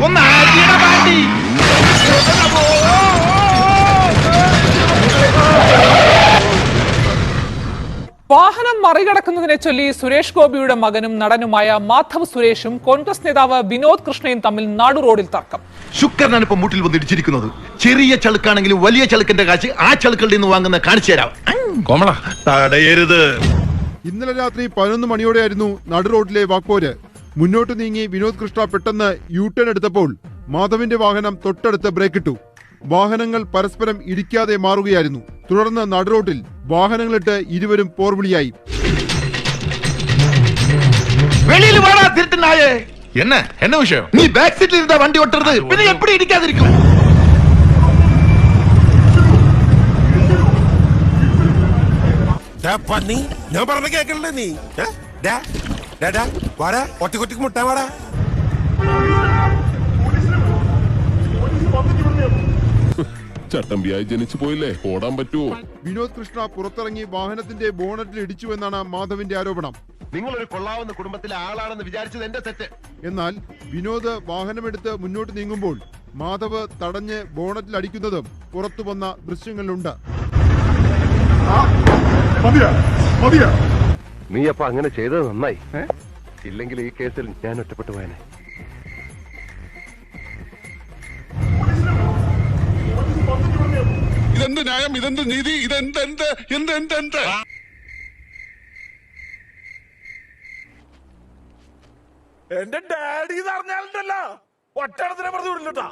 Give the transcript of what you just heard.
വീണപാണ്ടി വാഹനം മറികടക്കുന്നതിനെ ചൊല്ലി സുരേഷ് ഗോപിയുടെ മകനും നടനുമായ മാധവ് സുരേഷും കോൺഗ്രസ് നേതാവ് വിനോദ് കൃഷ്ണയും തമ്മിൽ നാടുറോഡിൽ തർക്കം. ശുക്രനാണ് ഇപ്പൊ മുട്ടിൽ വന്നിടിച്ചിരിക്കുന്നത് ചെറിയ ചളുക്കാണെങ്കിലും വലിയ ചളുക്കിന്റെ കാശ് ആ ചളുക്കളുടെ നിന്ന് വാങ്ങുന്ന കാണിച്ചു തരാം. കോമള. തടയരുത്. ഇന്നലെ രാത്രി പതിനൊന്ന് മണിയോടെയായിരുന്നു നടു റോഡിലെ വാക്പോര്. മുന്നോട്ട് നീങ്ങി വിനോദ് കൃഷ്ണ പെട്ടെന്ന് യു ടേൺ എടുത്തപ്പോൾ മാധവിന്റെ വാഹനം തൊട്ടടുത്ത് ബ്രേക്കിട്ടു വാഹനങ്ങൾ പരസ്പരം ഇടിക്കാതെ മാറുകയായിരുന്നു തുടർന്ന് നടുറോട്ടിൽ വാഹനങ്ങളിട്ട് ഇരുവരും പോർവിളിയായി വെളിയിൽ വേണാ തിരുട്ടുന്നായേ என்ன என்ன விஷயம் നീ ബാക്ക് സീറ്റിൽ ഇരുന്ന വണ്ടി ഓട്ടരുത് പിന്നെ എപ്പടി ഇടിക്കാതിരിക്കും ഡാ പന്നി ഞാൻ പറഞ്ഞ കേക്കണ്ടേ നീ ഏ? ഡാ, ഡാ, ഡാ, വാടാ ഒറ്റക്കൊറ്റക്ക് മുട്ടാ വാടാ. ചട്ടമ്പിയായി ജനിച്ചു പോയില്ലേ? ഓടാൻ പറ്റുമോ വിനോദ് കൃഷ്ണ പുറത്തിറങ്ങി വാഹനത്തിന്റെ ബോണറ്റിൽ ഇടിച്ചു എന്നാണ് മാധവിന്റെ ആരോപണം. നിങ്ങൾ ഒരു കൊള്ളാവുന്ന കുടുംബത്തിലെ ആളാണെന്ന് വിചാരിച്ചത് എന്റെ തെറ്റ്. എന്നാൽ വിനോദ് വാഹനമെടുത്ത് മുന്നോട്ട് നീങ്ങുമ്പോൾ മാധവ് തടഞ്ഞ് ബോണറ്റിൽ അടിക്കുന്നതും പുറത്തു വന്ന ദൃശ്യങ്ങളിലുണ്ട്. നീ അപ്പൊ അങ്ങനെ ചെയ്തത് നന്നായി. ഇല്ലെങ്കിൽ ഈ കേസിൽ ഞാൻ ഒറ്റപ്പെട്ടു പോയനെ. ഇതെന്ത് ന്യായം? ഇതെന്ത് നീതി? ഇതെന്ത് എന്ത് എന്ത് എന്ത് എന്ത് എന്റെ ഡാഡി എന്ന് അറിഞ്ഞാലുണ്ടല്ലോ. ഒറ്റടത്തിനെ പറഞ്ഞു വിടില്ലട്ടാ